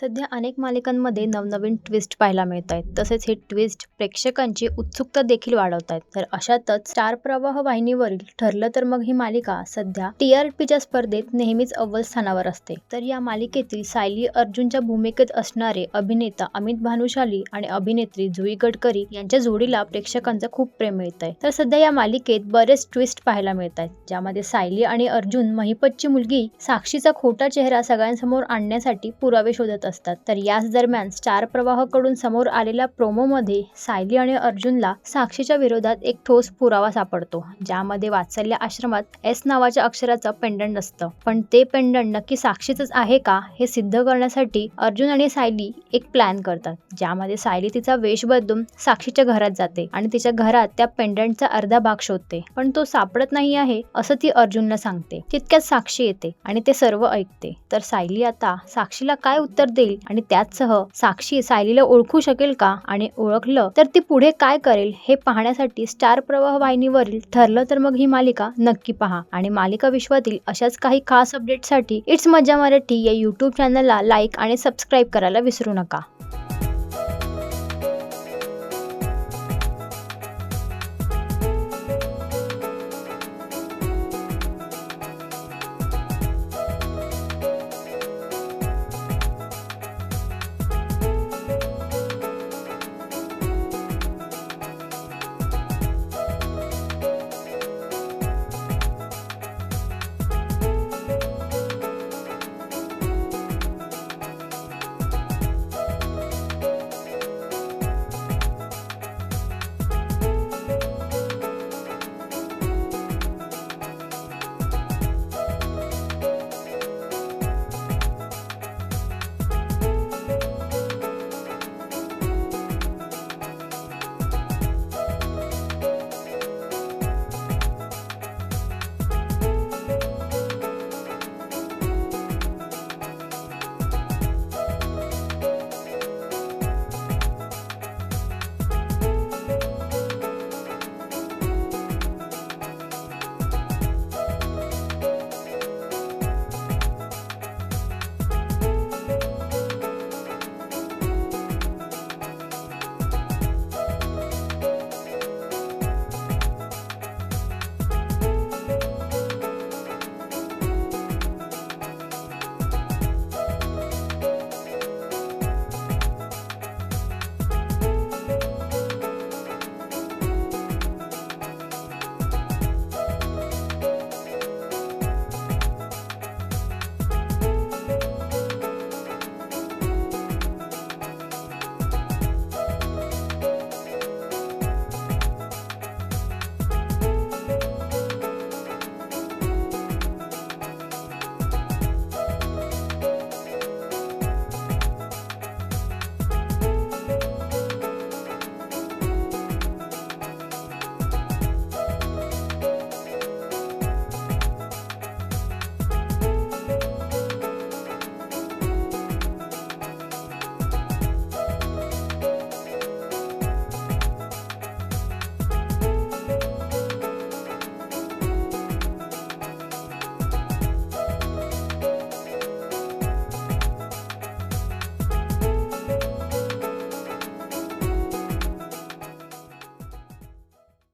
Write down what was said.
सध्या अनेक मालिकांमध्ये नवनवीन ट्विस्ट पाहायला मिळत आहेत तसेच हे ट्विस्ट प्रेक्षकांची उत्सुकता देखील वाढवत आहेत तर अशातच स्टार प्रवाह वाहिनीवरील ठरलं तर मग ही मालिका सध्या टीआरपीच्या स्पर्धेत नेहमीच अव्वल स्थानावर असते. तर या मालिकेतील सायली अर्जुनच्या भूमिकेत असणारे अभिनेता अमित भानुशाली आणि अभिनेत्री जुई गडकरी यांच्या जोडीला प्रेक्षकांचं खूप प्रेम मिळत आहे तर सध्या या मालिकेत बरेच ट्विस्ट पाहायला मिळत आहेत ज्यामध्ये सायली आणि अर्जुन महिपतची मुलगी साक्षीचा खोटा चेहरा सगळ्यांसमोर आणण्यासाठी पुरावे शोधत असतात. तर याच दरम्यान स्टार प्रवाहाकडून समोर आलेल्या प्रोमोमध्ये सायली आणि अर्जुनला साक्षीच्या विरोधात एक ठोस पुरावा सापडतो ज्यामध्ये वात्सल्य आश्रमात एस नावाच्या अक्षराचं पेंडंट असतं. पण ते पेंडंट नक्की साक्षीचंच आहे का हे सिद्ध करण्यासाठी अर्जुन आणि सायली एक प्लॅन करतात ज्यामध्ये सायली तिचा वेश बदलून साक्षीच्या घरात जाते आणि तिच्या घरात त्या पेंडंटचा अर्धा भाग शोधते. पण तो सापडत नाही आहे असं ती अर्जुनला सांगते. तितक्यात साक्षी येते आणि ते सर्व ऐकते. तर सायली आता साक्षीला काय उत्तर देईल आणि त्याचसह साक्षी सायलीला ओळखू शकेल का आणि ओळखलं तर ती पुढे काय करेल हे पाहण्यासाठी स्टार प्रवाह वाहिनीवरील ठरलं तर मग ही मालिका नक्की पहा. आणि मालिका विश्वातील अशाच काही खास अपडेटसाठी इट्स मजा मराठी या यूट्यूब चॅनलला लाईक आणि सबस्क्राईब करायला विसरू नका.